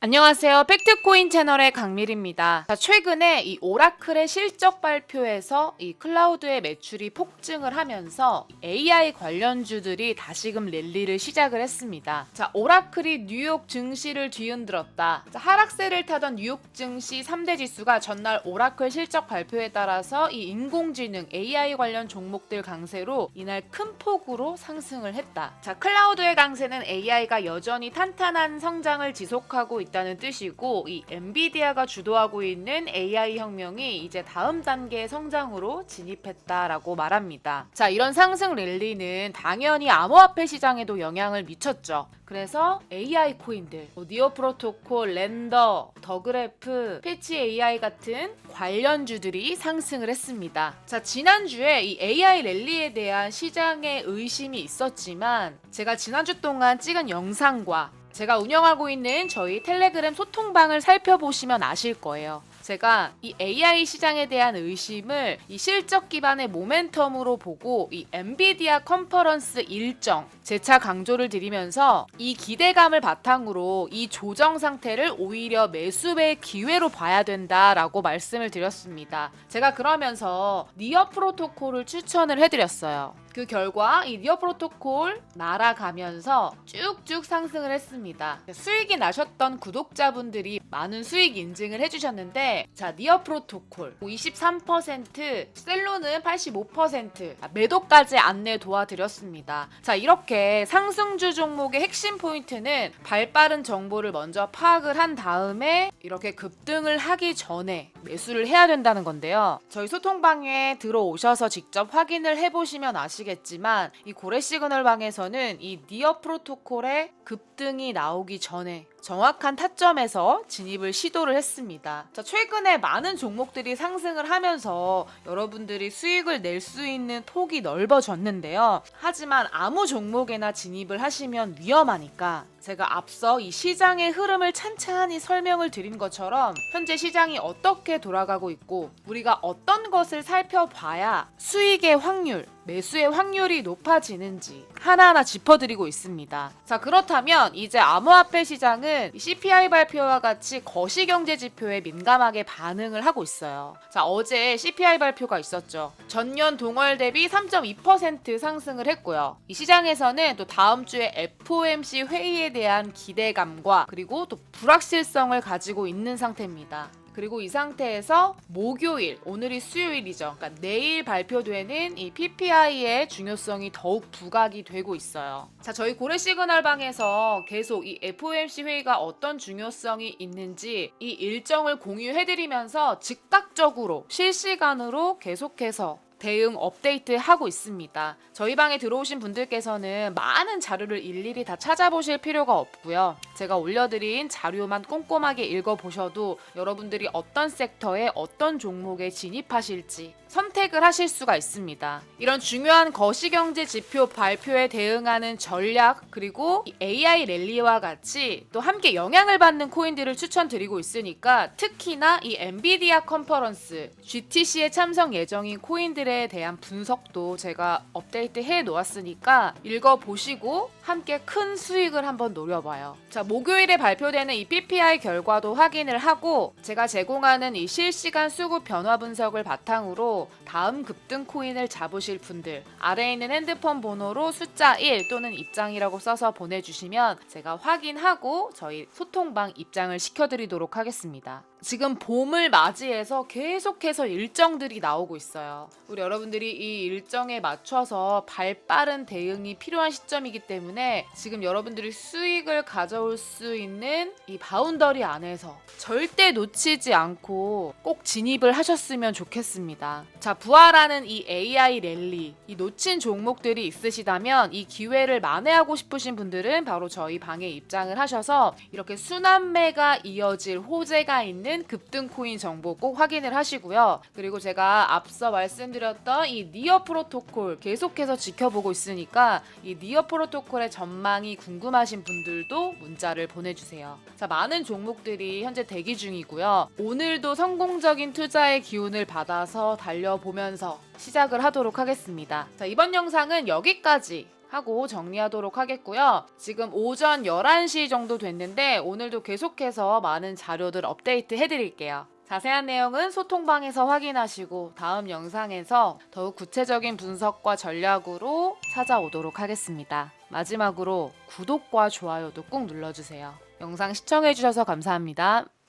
안녕하세요. 팩트코인 채널의 강밀입니다. 자, 최근에 이 오라클의 실적 발표에서 이 클라우드의 매출이 폭증을 하면서 AI 관련주들이 다시금 랠리를 시작을 했습니다. 자, 오라클이 뉴욕 증시를 뒤흔들었다. 자, 하락세를 타던 뉴욕 증시 3대 지수가 전날 오라클 실적 발표에 따라서 이 인공지능 AI 관련 종목들 강세로 이날 큰 폭으로 상승을 했다. 자, 클라우드의 강세는 AI가 여전히 탄탄한 성장을 지속하고 있다는 뜻이고 이 엔비디아가 주도하고 있는 AI 혁명이 이제 다음 단계의 성장으로 진입했다라고 말합니다. 자, 이런 상승 랠리는 당연히 암호화폐 시장에도 영향을 미쳤죠. 그래서 AI 코인들, 뭐 니오 프로토콜, 랜더, 더그래프, 패치 AI 같은 관련주들이 상승을 했습니다. 자, 지난주에 이 AI 랠리에 대한 시장의 의심이 있었지만 제가 지난주 동안 찍은 영상과 제가 운영하고 있는 저희 텔레그램 소통방을 살펴보시면 아실 거예요. 제가 이 AI 시장에 대한 의심을 이 실적 기반의 모멘텀으로 보고 이 엔비디아 컨퍼런스 일정 재차 강조를 드리면서 이 기대감을 바탕으로 이 조정 상태를 오히려 매수의 기회로 봐야 된다라고 말씀을 드렸습니다. 제가 그러면서 니어 프로토콜을 추천을 해드렸어요. 그 결과 이 니어 프로토콜 날아가면서 쭉쭉 상승을 했습니다. 수익이 나셨던 구독자분들이 많은 수익 인증을 해주셨는데 자 니어 프로토콜 23% 셀로는 85% 아, 매도까지 안내 도와드렸습니다. 자 이렇게 상승주 종목의 핵심 포인트는 발빠른 정보를 먼저 파악을 한 다음에 이렇게 급등을 하기 전에 매수를 해야 된다는 건데요. 저희 소통방에 들어오셔서 직접 확인을 해보시면 아시겠 지만 이 고래 시그널 방에서는 이 니어 프로토콜의 급등이 나오기 전에 정확한 타점에서 진입을 시도를 했습니다. 자, 최근에 많은 종목들이 상승을 하면서 여러분들이 수익을 낼 수 있는 폭이 넓어졌는데요. 하지만 아무 종목에나 진입을 하시면 위험하니까 제가 앞서 이 시장의 흐름을 찬찬히 설명을 드린 것처럼 현재 시장이 어떻게 돌아가고 있고 우리가 어떤 것을 살펴봐야 수익의 확률, 매수의 확률이 높아지는지 하나하나 짚어드리고 있습니다. 자, 그렇다면 이제 암호화폐 시장은 CPI 발표와 같이 거시 경제 지표에 민감하게 반응을 하고 있어요. 자, 어제 CPI 발표가 있었죠. 전년 동월 대비 3.2% 상승을 했고요. 이 시장에서는 또 다음 주에 FOMC 회의에 대한 기대감과 그리고 또 불확실성을 가지고 있는 상태입니다. 그리고 이 상태에서 목요일, 오늘이 수요일이죠. 그러니까 내일 발표되는 이 PPI의 중요성이 더욱 부각이 되고 있어요. 자, 저희 고래 시그널 방에서 계속 이 FOMC 회의가 어떤 중요성이 있는지 이 일정을 공유해드리면서 즉각적으로 실시간으로 계속해서 대응 업데이트 하고 있습니다. 저희 방에 들어오신 분들께서는 많은 자료를 일일이 다 찾아보실 필요가 없고요. 제가 올려드린 자료만 꼼꼼하게 읽어보셔도 여러분들이 어떤 섹터에 어떤 종목에 진입하실지 선택을 하실 수가 있습니다. 이런 중요한 거시경제 지표 발표에 대응하는 전략 그리고 이 AI 랠리와 같이 또 함께 영향을 받는 코인들을 추천드리고 있으니까 특히나 이 엔비디아 컨퍼런스 GTC에 참석 예정인 코인들 에 대한 분석도 제가 업데이트 해 놓았으니까 읽어보시고 함께 큰 수익을 한번 노려봐요. 자, 목요일에 발표되는 이 PPI 결과도 확인을 하고 제가 제공하는 이 실시간 수급 변화 분석을 바탕으로 다음 급등 코인을 잡으실 분들 아래에 있는 핸드폰 번호로 숫자 1 또는 입장이라고 써서 보내주시면 제가 확인하고 저희 소통방 입장을 시켜드리도록 하겠습니다. 지금 봄을 맞이해서 계속해서 일정들이 나오고 있어요. 우리 여러분들이 이 일정에 맞춰서 발 빠른 대응이 필요한 시점이기 때문에 지금 여러분들이 수익을 가져올 수 있는 이 바운더리 안에서 절대 놓치지 않고 꼭 진입을 하셨으면 좋겠습니다. 자, 부활하는 이 AI 랠리, 이 놓친 종목들이 있으시다면 이 기회를 만회하고 싶으신 분들은 바로 저희 방에 입장을 하셔서 이렇게 순환매가 이어질 호재가 있는 급등 코인 정보 꼭 확인을 하시고요. 그리고 제가 앞서 말씀드렸던 이 니어 프로토콜 계속해서 지켜보고 있으니까 이 니어 프로토콜의 전망이 궁금하신 분들도 문자를 보내주세요. 자, 많은 종목들이 현재 대기 중이고요. 오늘도 성공적인 투자의 기운을 받아서 달려보면서 시작을 하도록 하겠습니다. 자, 이번 영상은 여기까지 하고 정리하도록 하겠고요. 지금 오전 11시 정도 됐는데 오늘도 계속해서 많은 자료들 업데이트 해드릴게요. 자세한 내용은 소통방에서 확인하시고 다음 영상에서 더욱 구체적인 분석과 전략으로 찾아오도록 하겠습니다. 마지막으로 구독과 좋아요도 꾹 눌러주세요. 영상 시청해주셔서 감사합니다.